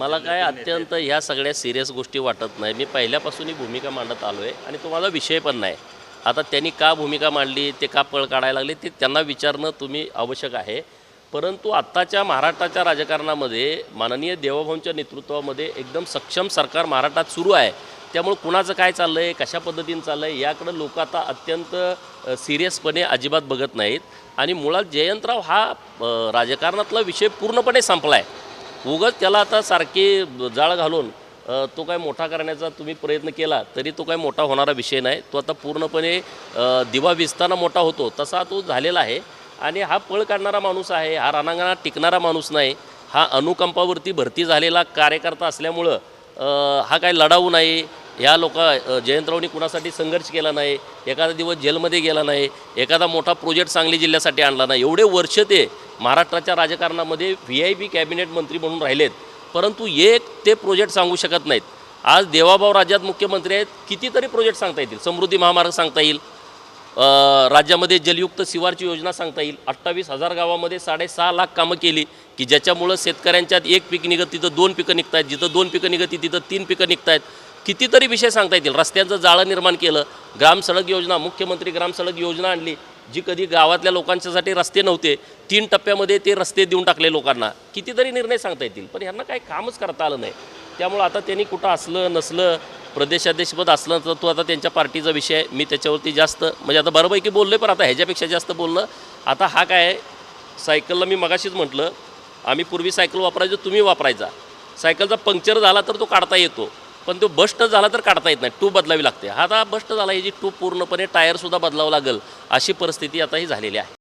मला काय अत्यंत ह्या सगळ्या सिरियस गोष्टी वाटत नाही. मी पहिल्यापासून ही भूमिका मांडत आलो आहे आणि तुम्हाला विषय पण नाही. आता त्यांनी का भूमिका मांडली ते का पळ काढायला लागले ते त्यांना विचारणं तुम्ही आवश्यक आहे. परंतु आत्ताच्या महाराष्ट्राच्या राजकारणामध्ये माननीय देवभाऊंच्या नेतृत्वामध्ये एकदम सक्षम सरकार महाराष्ट्रात सुरू आहे. त्यामुळे कुणाचं काय चाललं आहे कशा पद्धतीनं चाललं आहे याकडं लोक आता अत्यंत सिरियसपणे अजिबात बघत नाहीत. आणि मुळात जयंतराव हा राजकारणातला विषय पूर्णपणे संपला आहे उगाच त्याला आता सारखे जाळ घालून तो काय मोठा करण्याचा तुम्ही प्रयत्न केला तरी तो काय मोठा होणारा विषय नाही. तो आता पूर्णपणे दिवा विजताना मोठा होतो तसा तो झालेला आहे. आणि हा पळ काढणारा माणूस आहे हा रणांगणात टिकणारा माणूस नाही हा अनुकंपावरती भरती झालेला कार्यकर्ता असल्यामुळं हा काय लढाऊ नाही. ह्या लोक जयंतरावनी कुणासाठी संघर्ष केला नाही एखादा दिवस जेलमध्ये गेला नाही एखादा मोठा प्रोजेक्ट सांगली जिल्ह्यासाठी आणला नाही. एवढे वर्ष ते महाराष्ट्राच्या राजकारणामध्ये व्ही आय पी कॅबिनेट मंत्री म्हणून राहिलेत. परंतु एक ते प्रोजेक्ट सांगू शकत नाहीत. आज देवाभाऊ राज्यात मुख्यमंत्री आहेत कितीतरी प्रोजेक्ट सांगता येतील? समृद्धी महामार्ग सांगता येईल. राज्यामध्ये जलयुक्त शिवारची योजना सांगता येईल. अठ्ठावीस हजार गावामध्ये साडेसहा लाख कामं केली की ज्याच्यामुळं शेतकऱ्यांच्यात एक पीक निघत तिथं दोन पिकं निघत आहेत जिथं दोन पिकं निघत तिथं तीन पिकं निघत आहेत कितीतरी विषय सांगता येतील. रस्त्यांचं जाळं निर्माण केलं ग्राम सडक योजना मुख्यमंत्री ग्राम सडक योजना आणली जी कधी गावातल्या लोकांच्यासाठी रस्ते नव्हते तीन टप्प्यामध्ये ते रस्ते देऊन टाकले लोकांना. कितीतरी निर्णय सांगता येतील पण ह्यांना काही कामच करता आलं नाही. त्यामुळं आता त्यांनी कुठं असलं नसलं प्रदेशाध्यक्षपद असलं तर तो आता त्यांच्या पार्टीचा विषय आहे. मी त्याच्यावरती जास्त म्हणजे आता बऱ्यापैकी बोललो आहे पण आता ह्याच्यापेक्षा जास्त बोलणं. आता हा काय आहे? सायकलला मी मगाशीच म्हटलं आम्ही पूर्वी सायकल वापरायचो तुम्ही वापरायचा. सायकलचा पंक्चर झाला तर तो काढता येतो. पण तो बस्ट झाला तर काढता येत नाही. टूब बदलावी लागते. हा आता बस्ट झाला याची टूब पूर्णपणे टायरसुद्धा बदलावं लागेल अशी परिस्थिती आता ही झालेली आहे.